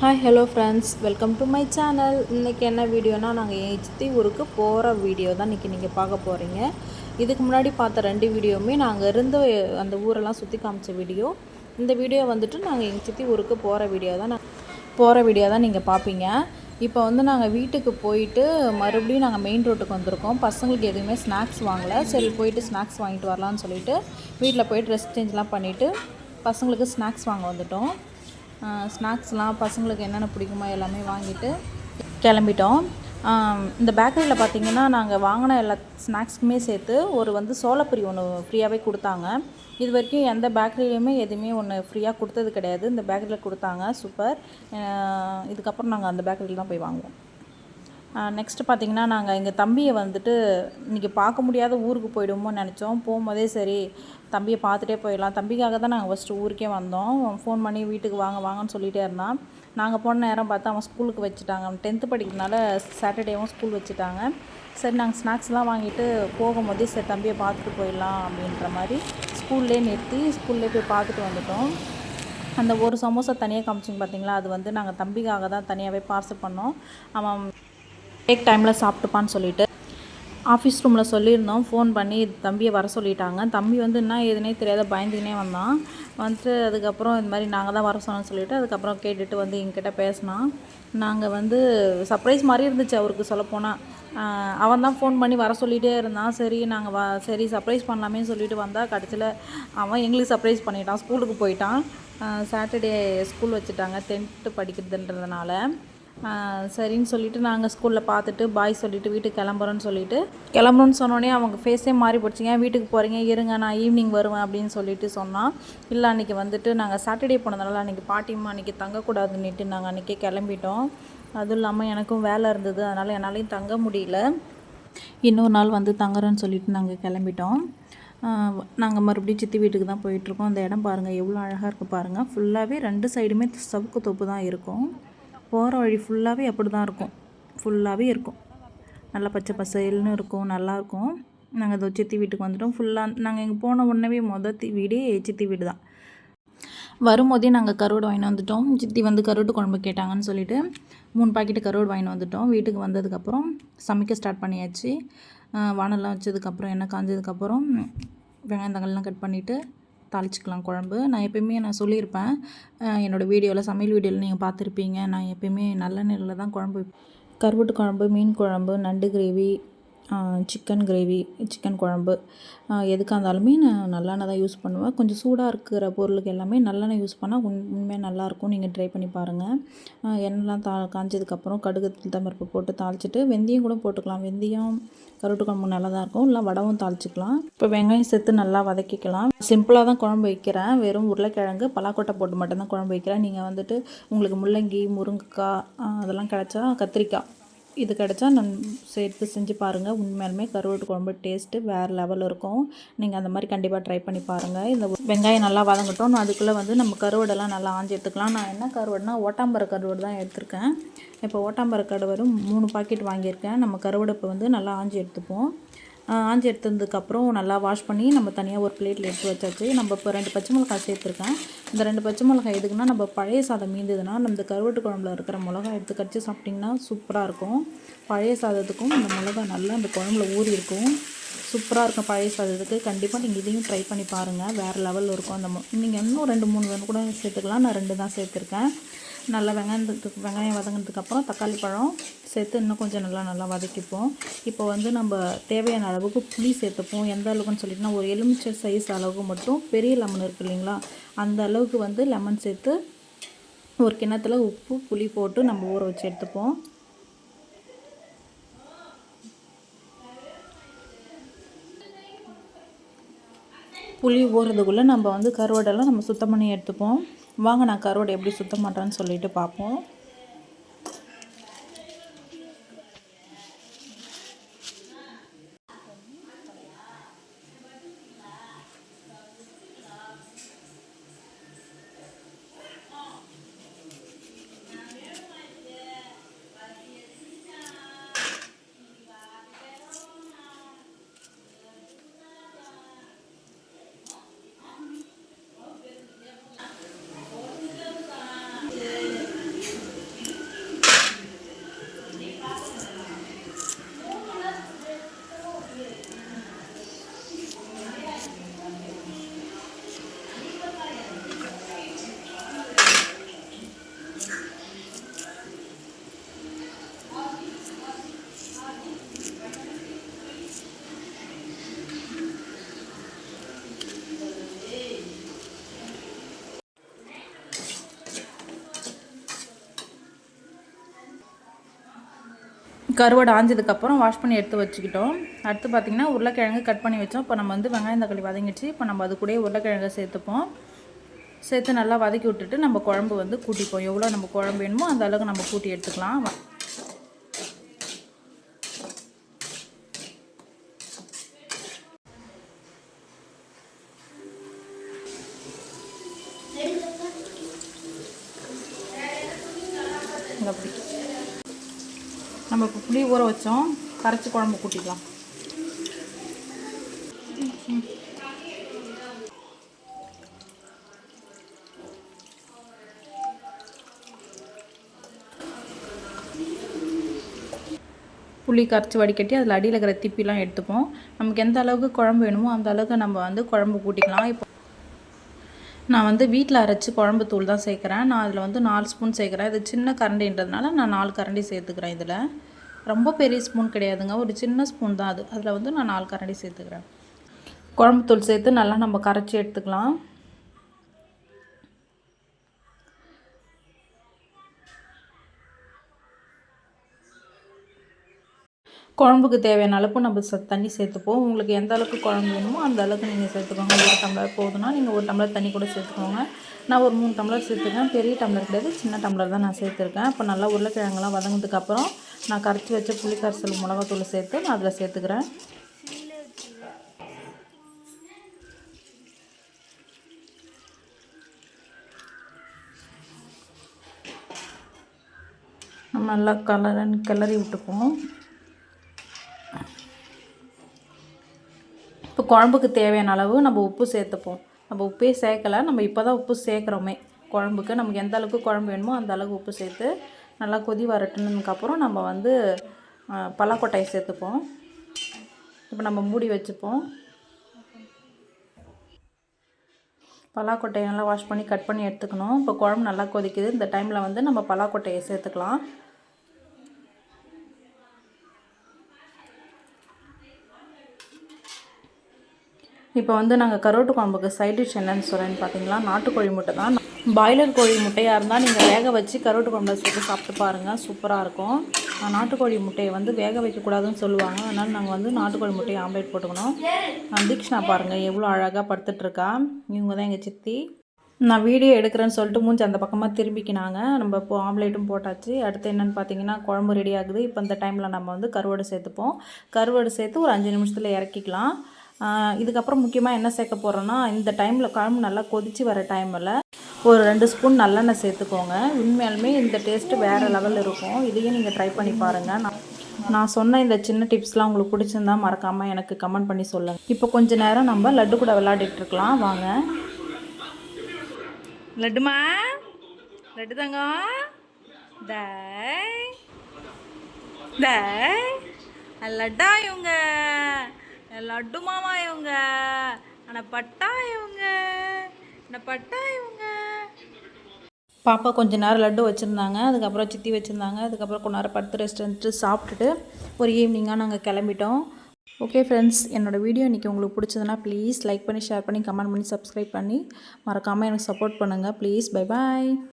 Hi hello friends welcome to my channel இன்றைக்கி என்ன வீடியோனா நாங்கள் என் சித்தி ஊருக்கு போகிற வீடியோ தான் இன்றைக்கி நீங்கள் பார்க்க போகிறீங்க இதுக்கு முன்னாடி பார்த்த ரெண்டு வீடியோவுமே நாங்கள் இருந்த அந்த ஊரெல்லாம் சுற்றி காமிச்ச வீடியோ. இந்த வீடியோ வந்துட்டு நாங்கள் எங்கள் சித்தி ஊருக்கு போகிற வீடியோ தான் நான் போகிற வீடியோ தான் நீங்கள் பார்ப்பீங்க. இப்போ வந்து நாங்கள் வீட்டுக்கு போயிட்டு மறுபடியும் நாங்கள் மெயின் ரோட்டுக்கு வந்திருக்கோம். பசங்களுக்கு எதுவுமே ஸ்நாக்ஸ் வாங்கலை. சரி போயிட்டு ஸ்நாக்ஸ் வாங்கிட்டு வரலான்னு சொல்லிட்டு வீட்டில் போய் ட்ரெஸ் சேஞ்ச்லாம் பண்ணிவிட்டு பசங்களுக்கு ஸ்நாக்ஸ் வாங்க வந்துட்டோம். ஸ்நாக்ஸ்லாம் பசங்களுக்கு என்னென்ன பிடிக்குமோ எல்லாமே வாங்கிட்டு கிளம்பிட்டோம். இந்த பேக்கரியில் பார்த்தீங்கன்னா நாங்கள் வாங்கின எல்லா ஸ்நாக்ஸ்க்குமே சேர்த்து ஒரு வந்து சோளப்பொரி ஒன்று ஃப்ரீயாகவே கொடுத்தாங்க. இது வரைக்கும் எந்த பேக்கரிலையுமே எதுவுமே ஒன்று ஃப்ரீயாக கொடுத்தது கிடையாது. இந்த பேக்கரியில் கொடுத்தாங்க. சூப்பர். இதுக்கப்புறம் நாங்கள் அந்த பேக்கரியில் தான் போய் வாங்குவோம். நெக்ஸ்ட்டு பார்த்திங்கன்னா நாங்கள் எங்கள் தம்பியை வந்துட்டு இன்றைக்கி பார்க்க முடியாத ஊருக்கு போயிடுமோ நினச்சோம். போகும்போதே சரி தம்பியை பார்த்துட்டே போயிடலாம். தம்பிக்காக தான் நாங்கள் ஃபஸ்ட்டு ஊருக்கே வந்தோம். ஃபோன் பண்ணி வீட்டுக்கு வாங்க வாங்கன்னு சொல்லிகிட்டே இருந்தான். நாங்கள் போன நேரம் பார்த்தா அவன் ஸ்கூலுக்கு வச்சுட்டாங்க. அவன் டென்த்து படிக்கிறதுனால சாட்டர்டேவும் ஸ்கூல் வச்சுட்டாங்க. சரி நாங்கள் ஸ்நாக்ஸ்லாம் வாங்கிட்டு போகும்போதே சரி தம்பியை பார்த்துட்டு போயிடலாம் அப்படின்ற மாதிரி ஸ்கூல்லே நிறுத்தி ஸ்கூல்லே போய் பார்த்துட்டு வந்துட்டோம். அந்த ஒரு சமோசா தனியாக காமிச்சிங்க பார்த்தீங்களா அது வந்து நாங்கள் தம்பிக்காக தான் தனியாகவே பார்சல் பண்ணோம். அவன் பிரேக் டைமில் சாப்பிட்டுப்பான்னு சொல்லிட்டு ஆஃபீஸ் ரூமில் சொல்லியிருந்தோம். ஃபோன் பண்ணி தம்பியை வர சொல்லிட்டாங்க. தம்பி வந்து என்ன ஏதுனே தெரியாத பயந்துக்கினே வந்தான். வந்துட்டு அதுக்கப்புறம் இந்த மாதிரி நாங்கள் தான் வர சொன்னோம்னு சொல்லிட்டு அதுக்கப்புறம் கேட்டுட்டு வந்து எங்கிட்ட பேசினான். நாங்கள் வந்து சர்ப்ரைஸ் மாதிரி இருந்துச்சு அவருக்கு சொல்லப்போனால் அவன் தான் ஃபோன் பண்ணி வர சொல்லிகிட்டே இருந்தான். சரி நாங்கள் வ சரி சர்ப்ரைஸ் பண்ணலாமே சொல்லிட்டு வந்தால் கடைசியில் அவன் எங்களுக்கு சர்ப்ரைஸ் பண்ணிட்டான். ஸ்கூலுக்கு போயிட்டான். சாட்டர்டே ஸ்கூல் வச்சுட்டாங்க. டென்த்து படிக்கிறதுன்றதுனால. சரின்னு சொல்லிட்டு நாங்கள் ஸ்கூலில் பார்த்துட்டு பாய் சொல்லிட்டு வீட்டுக்கு கிளம்புறோன்னு சொல்லிவிட்டு கிளம்புறோன்னு சொன்னோடனே அவங்க ஃபேஸே மாறி போச்சுங்க. வீட்டுக்கு போகிறீங்க இருங்க நான் ஈவினிங் வருவேன் அப்படின்னு சொல்லிட்டு சொன்னான். இல்லை அன்றைக்கி வந்துட்டு நாங்கள் சாட்டர்டே போனதுனால அன்றைக்கி பாட்டிம்மா அன்றைக்கி தங்கக்கூடாதுன்னுட்டு நாங்கள் அன்றைக்கே கிளம்பிட்டோம். அதுவும் இல்லாமல் எனக்கும் வேலை இருந்தது. அதனால் என்னாலையும் தங்க முடியல. இன்னொரு நாள் வந்து தங்குறோன்னு சொல்லிட்டு நாங்கள் கிளம்பிட்டோம். நாங்கள் மறுபடியும் சித்தி வீட்டுக்கு தான் போயிட்டுருக்கோம் அந்த இடம் பாருங்கள் எவ்வளோ அழகாக இருக்குது பாருங்கள் ஃபுல்லாகவே ரெண்டு சைடுமே சவுக்கு தோப்பு தான் இருக்கும். போகிற வழி ஃபுல்லாகவே அப்படி தான் இருக்கும். ஃபுல்லாகவே இருக்கும். நல்லா பச்சை பசேல்னு இருக்கும். நல்லாயிருக்கும் நாங்கள் இதோ சித்தி வீட்டுக்கு வந்துட்டோம். ஃபுல்லாக நாங்கள் இங்கே போன உடனே மொதல் வீடே சித்தி வீடு தான் வரும்போதே நாங்கள் கருவாடு வாங்கிட்டு வந்துட்டோம். சித்தி வந்து கருவாட்டு குழம்பு கேட்டாங்கன்னு சொல்லிட்டு மூணு பாக்கெட்டு கருவாடு வாங்கிட்டு வந்துட்டோம். வீட்டுக்கு வந்ததுக்கப்புறம் சமைக்க ஸ்டார்ட் பண்ணியாச்சு. வானெல்லாம் வச்சதுக்கப்புறம் எண்ணெய் காஞ்சதுக்கப்புறம் வெங்காயம் தக்காளிலாம் கட் பண்ணிவிட்டு தாளிச்சிக்கலாம் குழம்பு. நான் எப்பயுமே நான் சொல்லியிருப்பேன் என்னோடய வீடியோவில் சமையல் வீடியோவில் நீங்கள் பார்த்துருப்பீங்க. நான் எப்பயுமே நிலையில் தான் குழம்பு கருவட்டு குழம்பு மீன் குழம்பு நண்டு கிரேவி சிக்கன் கிரேவி சிக்கன் குழம்பு. எதுக்காக இருந்தாலுமே நான் நல்லெண்ணெய் தான் யூஸ் பண்ணுவேன். கொஞ்சம் சூடாக இருக்கிற பொருளுக்கு எல்லாமே நல்லெண்ணெய் யூஸ் பண்ணால் உண் உண்மையாக நல்லாயிருக்கும் நீங்கள் ட்ரை பண்ணி பாருங்கள் எண்ணெய்லாம் தா காஞ்சதுக்கப்புறம் கடுகு தம்பருப்பு போட்டு தாளிச்சிட்டு வெந்தயம் கூட போட்டுக்கலாம். வெந்தயம் கருட்டு குழம்பு நல்லா தான் இருக்கும். இல்லை வடவும் தாளிச்சிக்கலாம். இப்போ வெங்காயம் சேர்த்து நல்லா வதக்கிக்கலாம். சிம்பிளாக தான் குழம்பு வைக்கிறேன். வெறும் உருளைக்கிழங்கு பலாக்கொட்டை போட்டு மட்டும்தான் குழம்பு வைக்கிறேன். நீங்கள் வந்துட்டு உங்களுக்கு முள்ளங்கி முருங்கைக்காய் அதெல்லாம் கிடைச்சா கத்திரிக்காய். இது கிடச்சா நான் சேர்த்து செஞ்சு பாருங்கள் உண்மையாலுமே கருவாட்டு குழம்பு டேஸ்ட்டு வேறு லெவலில் இருக்கும். நீங்கள் அந்த மாதிரி கண்டிப்பாக ட்ரை பண்ணி பாருங்கள் இந்த வெங்காயம் நல்லா வதங்கட்டும். நான் அதுக்குள்ளே வந்து நம்ம கருவாடெல்லாம் நல்லா ஆஞ்சி எடுத்துக்கலாம் நான் என்ன கருவடுனா ஓட்டாம்பர கருவாடு தான் எடுத்திருக்கேன். இப்போ ஓட்டாம்பர கருவாடு மூணு பாக்கெட் வாங்கியிருக்கேன். நம்ம கருவாடை வந்து நல்லா ஆஞ்சி எடுத்துப்போம். ஆஞ்சி எடுத்ததுக்கப்புறம் நல்லா வாஷ் பண்ணி நம்ம தனியாக ஒரு பிளேட்டில் எடுத்து வச்சாச்சு. நம்ம இப்போ ரெண்டு பச்சை மிளகாய் சேர்த்துருக்கேன். இந்த ரெண்டு பச்சை மிளகாய் எதுக்குன்னா நம்ம பழைய சாதம் மீந்ததுன்னா நம்ம இந்த கருவாட்டு குழம்புல இருக்கிற மிளகா எடுத்து கடிச்சு சாப்பிட்டிங்கன்னா சூப்பராக இருக்கும். பழைய சாதத்துக்கும் இந்த மிளகா நல்லா அந்த குழம்புல ஊறி இருக்கும். சூப்பராக இருக்கும் பழைய சாதத்துக்கு. கண்டிப்பாக நீங்கள் இதையும் ட்ரை பண்ணி பாருங்கள் வேறு லெவலில் இருக்கும் அந்த நீங்கள் இன்னும் ரெண்டு மூணு வேணும் கூட சேர்த்துக்கலாம். நான் ரெண்டு தான் சேர்த்துருக்கேன். நல்லா வெங்காயத்துக்கு வெங்காயம் வதங்கினதுக்கப்புறம் தக்காளி பழம் சேர்த்து இன்னும் கொஞ்சம் நல்லா நல்லா வதக்கிப்போம். இப்போ வந்து நம்ம தேவையான அளவுக்கு புளி சேர்த்துப்போம். எந்த அளவுக்குன்னு சொல்லிட்டுனா ஒரு எலுமிச்சை சைஸ் அளவுக்கு மட்டும் பெரிய லெமன் இருக்கு இல்லைங்களா? அந்த அளவுக்கு வந்து லெமன் சேர்த்து ஒரு கிணத்துல உப்பு புளி போட்டு நம்ம ஊற வச்சு எடுத்துப்போம். புளி ஊறுறதுக்குள்ளே நம்ம வந்து கருவாடெல்லாம் நம்ம சுத்தம் பண்ணி எடுத்துப்போம். வாங்க நான் கருவாடு எப்படி சுத்தம் பண்ணுறேன்னு சொல்லிட்டு பார்ப்போம். கருவாடு ஆஞ்சதுக்கப்புறம் வாஷ் பண்ணி எடுத்து வச்சுக்கிட்டோம். அடுத்து பார்த்திங்கன்னா உருளைக்கிழங்கு கட் பண்ணி வச்சோம். இப்போ நம்ம வந்து வெங்காயம் தக்காளி வதங்கிடுச்சு. இப்போ நம்ம அது கூடயே உருளைக்கிழங்கை சேர்த்துப்போம். சேர்த்து நல்லா வதக்கி விட்டுட்டு நம்ம குழம்பு வந்து கூட்டிப்போம். எவ்வளோ நம்ம குழம்பு வேணுமோ அந்த அளவுக்கு நம்ம கூட்டி எடுத்துக்கலாம். நம்ம இப்போ புளி ஊற வச்சோம். கரைச்சி குழம்பு கூட்டிக்கலாம். புளி கரைச்சி வடிகட்டி அதில் அடியில் இருக்கிற திப்பிலாம் எடுத்துப்போம். நமக்கு எந்த அளவுக்கு குழம்பு வேணுமோ அந்த அளவுக்கு நம்ம வந்து குழம்பு கூட்டிக்கலாம். இப்போ நான் வந்து வீட்டில் அரைச்சி குழம்பு தூள் தான் சேர்க்குறேன். நான் அதில் வந்து நாலு ஸ்பூன் சேர்க்குறேன். இது சின்ன கரண்டின்றதுனால நான் நாலு கரண்டி சேர்த்துக்கிறேன் இதில். ரொம்ப பெரிய ஸ்பூன் கிடையாதுங்க. ஒரு சின்ன ஸ்பூன் தான் அது. அதில் வந்து நான் நாலு கரண்டி சேர்த்துக்கிறேன். குழம்பு தூள் சேர்த்து நல்லா நம்ம கரைச்சி எடுத்துக்கலாம். குழம்புக்கு தேவையான அளப்பு நம்ம ச தண்ணி சேர்த்துப்போம். உங்களுக்கு எந்த அளவுக்கு குழம்பு வேணுமோ அந்த அளவுக்கு நீங்கள் சேர்த்துக்கோங்க. ஒரு டம்ளர் போதுன்னா நீங்கள் ஒரு டம்ளர் தண்ணி கூட சேர்த்துக்கோங்க. நான் ஒரு மூணு டம்ளர் சேர்த்துருக்கேன் பெரிய டம்ளர் கிடையாது சின்ன டம்ளர் தான் நான் சேர்த்துருக்கேன். இப்போ நல்லா உருளைக்கிழங்குலாம் வதங்கினதுக்கப்புறம் நான் கரைச்சி வச்ச புளி கரைசல் மிளகாத்தூள் சேர்த்து நான் அதில் சேர்த்துக்கிறேன். நல்லா கலர் கிளறி விட்டுக்குவோம். குழம்புக்கு தேவையான அளவு நம்ம உப்பு சேர்த்துப்போம். நம்ம உப்பே சேர்க்கலை நம்ம இப்போ தான் உப்பு சேர்க்குறோமே. குழம்புக்கு நமக்கு எந்த அளவுக்கு குழம்பு வேணுமோ அந்த அளவுக்கு உப்பு சேர்த்து நல்லா கொதி வரட்டுனதுக்கப்புறம் நம்ம வந்து பலாக்கொட்டையை சேர்த்துப்போம். இப்போ நம்ம மூடி வச்சுப்போம். பலாக்கொட்டையை நல்லா வாஷ் பண்ணி கட் பண்ணி எடுத்துக்கணும். இப்போ குழம்பு நல்லா கொதிக்குது. இந்த டைமில் வந்து நம்ம பலாக்கொட்டையை சேர்த்துக்கலாம். இப்போ வந்து நாங்கள் கரோட்டு குழம்புக்கு சைட் டிஷ் என்னன்னு சொல்கிறேன்னு பார்த்தீங்களா நாட்டுக்கோழி முட்டை தான். பாய்லர் கோழி முட்டையாக இருந்தால் நீங்கள் வேக வச்சு கரோட்டு குழம்புல சேர்த்து சாப்பிட்டு பாருங்கள் சூப்பராக இருக்கும். நாட்டுக்கோழி முட்டையை வந்து வேக வைக்கக்கூடாதுன்னு சொல்லுவாங்க. அதனால் நாங்கள் வந்து நாட்டுக்கோழி முட்டையை ஆம்லேட் போட்டுக்கணும். தீக்ஷனா பாருங்கள் எவ்வளோ அழகாக படுத்துட்ருக்கா இவங்க தான் எங்கள் சித்தி. நான் வீடியோ எடுக்கிறேன்னு சொல்லிட்டு மூஞ்சி அந்த பக்கமாக திரும்பிக்கினாங்க. நம்ம இப்போ ஆம்லேட்டும் போட்டாச்சு. அடுத்து என்னென்னு பார்த்தீங்கன்னா குழம்பு ரெடி ஆகுது. இப்போ இந்த டைமில் நம்ம வந்து கருவாடு சேர்த்துப்போம். கருவாடு சேர்த்து ஒரு அஞ்சு நிமிஷத்தில் இறக்கிக்கலாம். இதுக்கப்புறம் முக்கியமாக என்ன சேர்க்க போகிறோன்னா இந்த டைமில் குழம்பு நல்லா கொதித்து வர டைமில் ஒரு ரெண்டு ஸ்பூன் நல்லெண்ணெய் சேர்த்துக்கோங்க. உண்மையாலுமே இந்த டேஸ்ட்டு வேறு லெவலில் இருக்கும். இதையும் நீங்கள் ட்ரை பண்ணி பாருங்கள் நான் நான் சொன்ன இந்த சின்ன டிப்ஸ்லாம் உங்களுக்கு பிடிச்சிருந்தா மறக்காமல் எனக்கு கமெண்ட் பண்ணி சொல்லுங்கள் இப்போ கொஞ்ச நேரம் நம்ம லட்டு கூட விளையாடிட்டு இருக்கலாம். வாங்க. லட்டுமா? லட்டு தாங்க? லட்டா இவங்க. லட்டு மாமா இவங்க. ஆனால் பட்டா இவங்க. ஆனால் பட்டா இவங்க. பாப்பா கொஞ்ச நேரம் லட்டு வச்சுருந்தாங்க. அதுக்கப்புறம் சித்தி வச்சுருந்தாங்க. அதுக்கப்புறம் கொஞ்ச நேரம் படுத்து ரெஸ்ட் எடுத்துட்டு சாப்பிட்டுட்டு ஒரு ஈவினிங்காக நாங்கள் கிளம்பிட்டோம். ஓகே ஃப்ரெண்ட்ஸ் என்னோடய வீடியோ இன்றைக்கி உங்களுக்கு பிடிச்சதுன்னா ப்ளீஸ் லைக் பண்ணி ஷேர் பண்ணி கமெண்ட் பண்ணி சப்ஸ்கிரைப் பண்ணி மறக்காமல் எனக்கு சப்போர்ட் பண்ணுங்கள் ப்ளீஸ் பை பாய்